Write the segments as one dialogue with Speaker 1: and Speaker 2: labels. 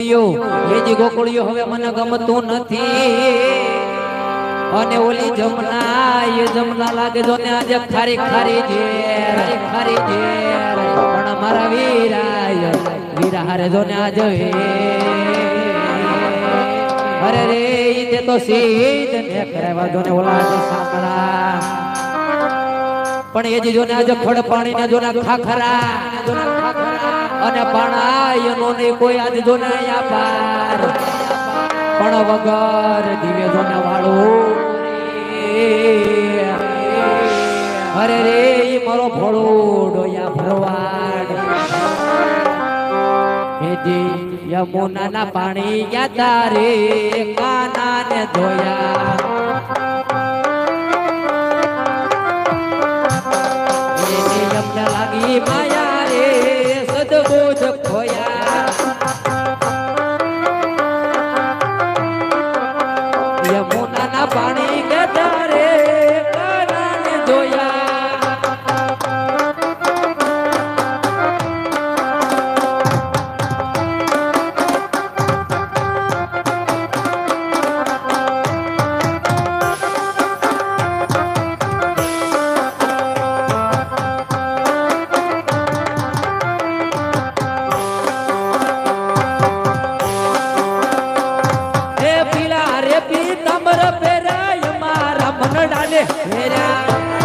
Speaker 1: ગોકળિયો એ હવે મને ગમતું નથી. અને ઓલી જમના, એ જમના લાગે જો ને આજે ખારી ખારી ઝેર ખારી ઝેર. પણ મારા વીરાય, વીરા હારે જો ને આજે અરે રે તે તો સીધ ને કરાવ્યા જો ને ઓલા જે સાંકળા. પણ એ જે જો ને આજે ખડ પાણી ને જો ને ખાખરા જો ને ખાખરા અને પાણાયનો ને કોઈ આજ જો ના પાર પણ વગર દિવે જો ને વાળું અરે રે મારો ભોળો ડોયા ભરવાડ. હેજી યમુનાના પાણી ગયા તારે કાના ને ધોયા. Era. Era.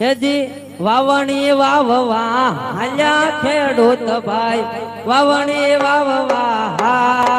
Speaker 1: હેજી વાવણી વાવવા હાલ્યા ખેડૂત ભાઈ. વાવણી વાવવા હાલ્યા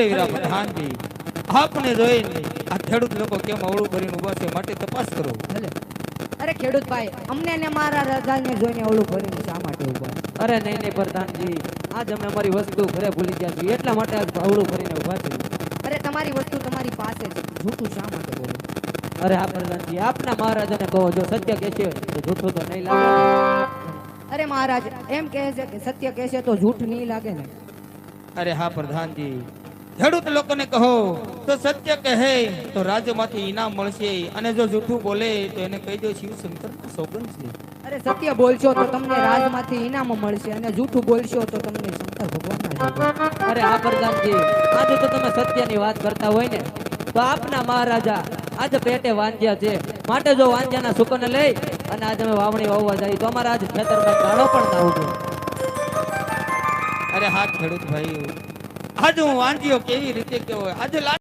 Speaker 2: ખરે વીરા પ્રધાનજી આપને જોઈને આ ખેડૂત લોકો કેમ અવળું કરીને ઊભા છે માટે તપાસ કરો.
Speaker 3: અરે ખેડૂત ભાઈ અમને ને મારા રાજાને જોઈને અવળું કરીને શા માટે ઊભા
Speaker 1: અરે નહીં નહીં પ્રધાનજી. આજ અમે અમારી વસ્તુ ઘરે ભૂલી ગયા છીએ. એટલા માટે આજ અવળું કરીને ઊભા છીએ.
Speaker 3: અરે તમારી વસ્તુ તમારી પાસે છે. જૂઠું શા માટે બોલો?
Speaker 1: અરે હા પ્રધાનજી આપના મહારાજાને કહો જો સત્ય કહેશે તો જૂઠું તો નહીં લાગે
Speaker 3: અરે મહારાજ એમ કહે છે કે સત્ય કહેશે તો જૂઠ નહીં લાગે ને.
Speaker 2: અરે હા પ્રધાનજી. ખેડૂત લોકોને કહો તો સત્ય કહે તો રાજ્યમાંથી ઇનામ મળશે. અને જો જૂઠું બોલે તો એને કહી દો શિવશંકર સોગંદ છે.
Speaker 3: અરે સત્ય બોલશો તો તમને રાજમાંથી ઇનામ મળશે અને જૂઠું બોલશો તો તમને શંકર ભગવાન
Speaker 1: અરે આ પ્રધાનજી આજે તો તમે સત્યની વાત કરતા હોય ને તો આપના મહારાજા આજે પેટે વાંજ્યા છે. માટે જો વાંજ્યાના સુકન લઈ અને આજે અમે વાવણી વાવવા જઈએ તો અમારા આજ ખેતરમાં ગાળો પણ ના ઉગે.
Speaker 2: અરે હા ખેડૂત ભાઈ આજ હું વાંધ્યો કેવી રીતે કેવો આજે